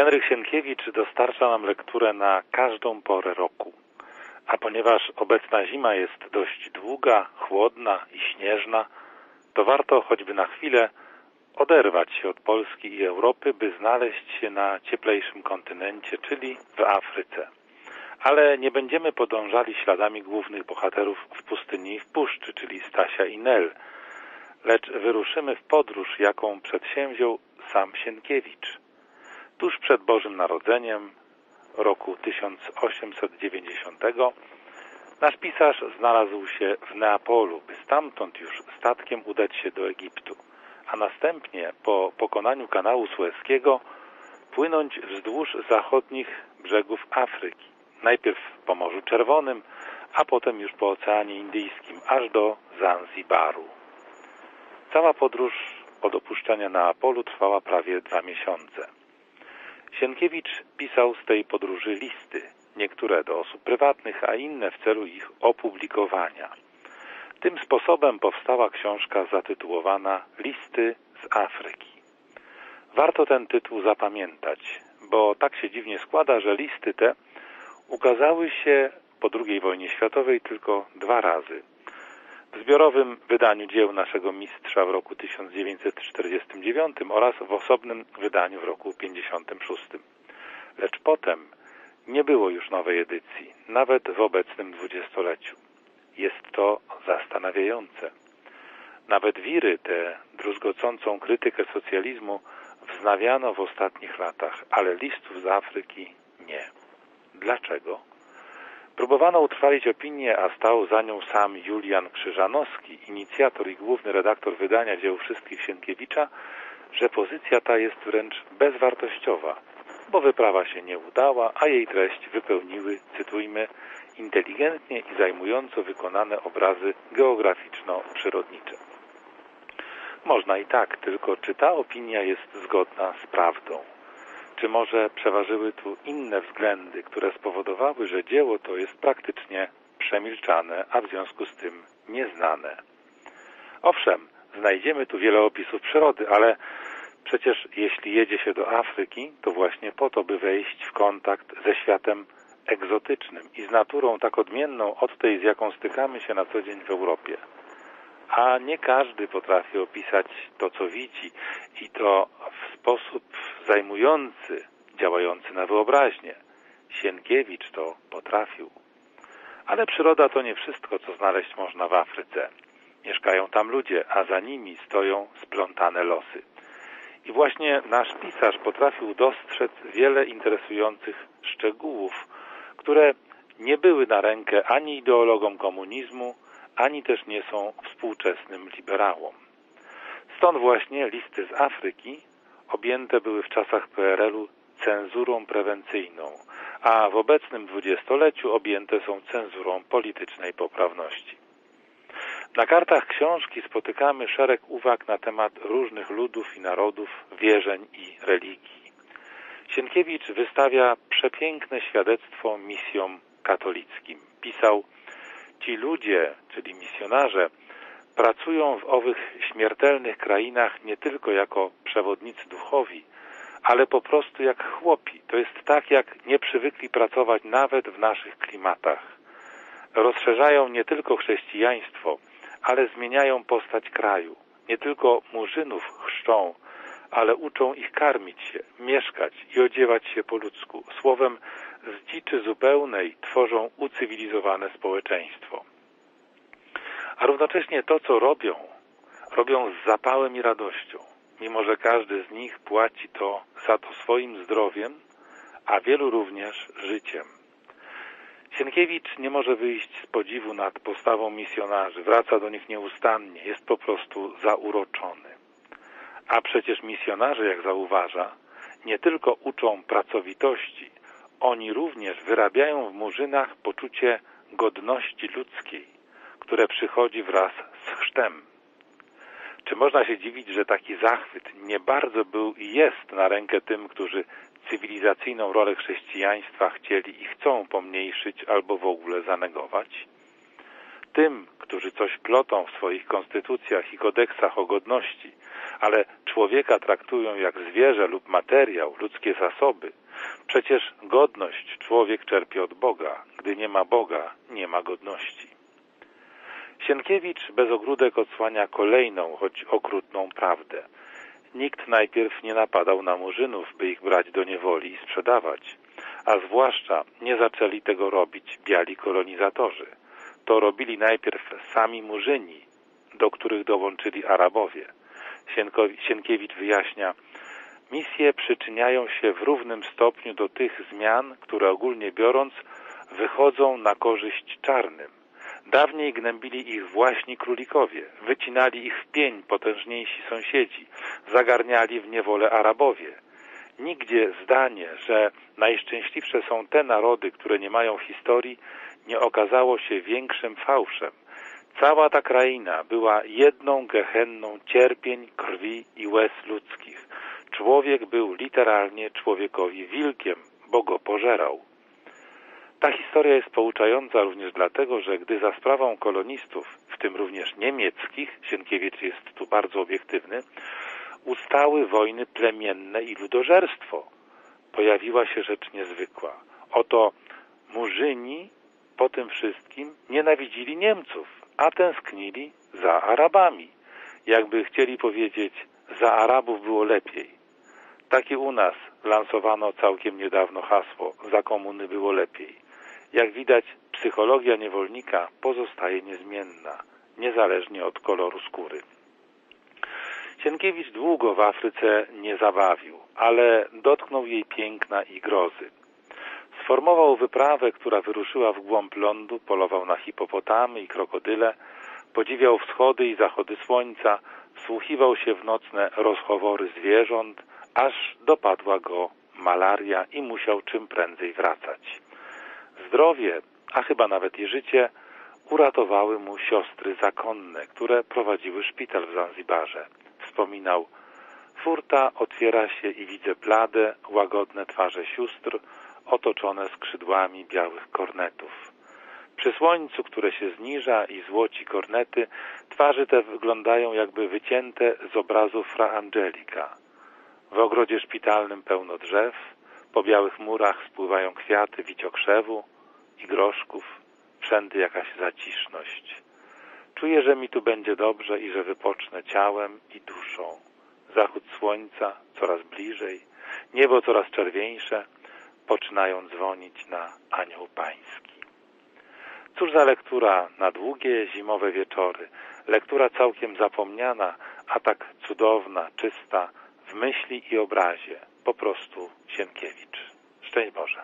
Henryk Sienkiewicz dostarcza nam lekturę na każdą porę roku. A ponieważ obecna zima jest dość długa, chłodna i śnieżna, to warto choćby na chwilę oderwać się od Polski i Europy, by znaleźć się na cieplejszym kontynencie, czyli w Afryce. Ale nie będziemy podążali śladami głównych bohaterów w pustyni i w puszczy, czyli Stasia i Nel, lecz wyruszymy w podróż, jaką przedsięwziął sam Sienkiewicz. Tuż przed Bożym Narodzeniem, roku 1890, nasz pisarz znalazł się w Neapolu, by stamtąd już statkiem udać się do Egiptu, a następnie po pokonaniu kanału Sueskiego płynąć wzdłuż zachodnich brzegów Afryki, najpierw po Morzu Czerwonym, a potem już po Oceanie Indyjskim, aż do Zanzibaru. Cała podróż od opuszczenia Neapolu trwała prawie dwa miesiące. Sienkiewicz pisał z tej podróży listy, niektóre do osób prywatnych, a inne w celu ich opublikowania. Tym sposobem powstała książka zatytułowana Listy z Afryki. Warto ten tytuł zapamiętać, bo tak się dziwnie składa, że listy te ukazały się po II wojnie światowej tylko dwa razy. W zbiorowym wydaniu dzieł naszego mistrza w roku 1949 oraz w osobnym wydaniu w roku 1956. Lecz potem nie było już nowej edycji, nawet w obecnym dwudziestoleciu. Jest to zastanawiające. Nawet wiry tę druzgocącą krytykę socjalizmu wznawiano w ostatnich latach, ale listów z Afryki nie. Dlaczego? Próbowano utrwalić opinię, a stał za nią sam Julian Krzyżanowski, inicjator i główny redaktor wydania dzieł wszystkich Sienkiewicza, że pozycja ta jest wręcz bezwartościowa, bo wyprawa się nie udała, a jej treść wypełniły, cytujmy, inteligentnie i zajmująco wykonane obrazy geograficzno-przyrodnicze. Można i tak, tylko czy ta opinia jest zgodna z prawdą? Czy może przeważyły tu inne względy, które spowodowały, że dzieło to jest praktycznie przemilczane, a w związku z tym nieznane? Owszem, znajdziemy tu wiele opisów przyrody, ale przecież jeśli jedzie się do Afryki, to właśnie po to, by wejść w kontakt ze światem egzotycznym i z naturą tak odmienną od tej, z jaką stykamy się na co dzień w Europie. A nie każdy potrafi opisać to, co widzi i to w sposób zajmujący, działający na wyobraźnię. Sienkiewicz to potrafił. Ale przyroda to nie wszystko, co znaleźć można w Afryce. Mieszkają tam ludzie, a za nimi stoją splątane losy. I właśnie nasz pisarz potrafił dostrzec wiele interesujących szczegółów, które nie były na rękę ani ideologom komunizmu, ani też nie są współczesnym liberałom. Stąd właśnie listy z Afryki objęte były w czasach PRL-u cenzurą prewencyjną, a w obecnym dwudziestoleciu objęte są cenzurą politycznej poprawności. Na kartach książki spotykamy szereg uwag na temat różnych ludów i narodów, wierzeń i religii. Sienkiewicz wystawia przepiękne świadectwo misjom katolickim. Pisał, ci ludzie, czyli misjonarze, pracują w owych śmiertelnych krainach nie tylko jako przewodnicy duchowi, ale po prostu jak chłopi. To jest tak, jak nie przywykli pracować nawet w naszych klimatach. Rozszerzają nie tylko chrześcijaństwo, ale zmieniają postać kraju. Nie tylko murzynów chrzczą, ale uczą ich karmić się, mieszkać i odziewać się po ludzku. Słowem, z dziczy zupełnej tworzą ucywilizowane społeczeństwo. A równocześnie to, co robią, robią z zapałem i radością, mimo że każdy z nich płaci to za to swoim zdrowiem, a wielu również życiem. Sienkiewicz nie może wyjść z podziwu nad postawą misjonarzy, wraca do nich nieustannie, jest po prostu zauroczony. A przecież misjonarze, jak zauważa, nie tylko uczą pracowitości, oni również wyrabiają w murzynach poczucie godności ludzkiej, które przychodzi wraz z chrztem. Czy można się dziwić, że taki zachwyt nie bardzo był i jest na rękę tym, którzy cywilizacyjną rolę chrześcijaństwa chcieli i chcą pomniejszyć albo w ogóle zanegować? Tym, którzy coś plotą w swoich konstytucjach i kodeksach o godności, ale człowieka traktują jak zwierzę lub materiał, ludzkie zasoby. Przecież godność człowiek czerpie od Boga. Gdy nie ma Boga, nie ma godności. Sienkiewicz bez ogródek odsłania kolejną, choć okrutną prawdę. Nikt najpierw nie napadał na murzynów, by ich brać do niewoli i sprzedawać, a zwłaszcza nie zaczęli tego robić biali kolonizatorzy. To robili najpierw sami murzyni, do których dołączyli Arabowie. Sienkiewicz wyjaśnia, misje przyczyniają się w równym stopniu do tych zmian, które ogólnie biorąc wychodzą na korzyść czarnym. Dawniej gnębili ich właśnie królikowie, wycinali ich w pień potężniejsi sąsiedzi, zagarniali w niewolę Arabowie. Nigdzie zdanie, że najszczęśliwsze są te narody, które nie mają historii, nie okazało się większym fałszem. Cała ta kraina była jedną gehenną cierpień, krwi i łez ludzkich. Człowiek był literalnie człowiekowi wilkiem, bo go pożerał. Ta historia jest pouczająca również dlatego, że gdy za sprawą kolonistów, w tym również niemieckich, Sienkiewicz jest tu bardzo obiektywny, ustały wojny plemienne i ludożerstwo, pojawiła się rzecz niezwykła. Oto Murzyni po tym wszystkim nienawidzili Niemców, a tęsknili za Arabami. Jakby chcieli powiedzieć, za Arabów było lepiej. Takie u nas lansowano całkiem niedawno hasło, za komuny było lepiej. Jak widać, psychologia niewolnika pozostaje niezmienna, niezależnie od koloru skóry. Sienkiewicz długo w Afryce nie zabawił, ale dotknął jej piękna i grozy. Sformował wyprawę, która wyruszyła w głąb lądu, polował na hipopotamy i krokodyle, podziwiał wschody i zachody słońca, wsłuchiwał się w nocne rozchowory zwierząt, aż dopadła go malaria i musiał czym prędzej wracać. Zdrowie, a chyba nawet i życie, uratowały mu siostry zakonne, które prowadziły szpital w Zanzibarze. Wspominał, furta otwiera się i widzę blade, łagodne twarze sióstr, otoczone skrzydłami białych kornetów. Przy słońcu, które się zniża i złoci kornety, twarze te wyglądają jakby wycięte z obrazu Fra Angelika. W ogrodzie szpitalnym pełno drzew, po białych murach spływają kwiaty wiciokrzewu i groszków, wszędy jakaś zaciszność. Czuję, że mi tu będzie dobrze i że wypocznę ciałem i duszą. Zachód słońca coraz bliżej, niebo coraz czerwieńsze, poczynają dzwonić na anioł pański. Cóż za lektura na długie zimowe wieczory, lektura całkiem zapomniana, a tak cudowna, czysta, w myśli i obrazie, po prostu Sienkiewicz. Szczęść Boże.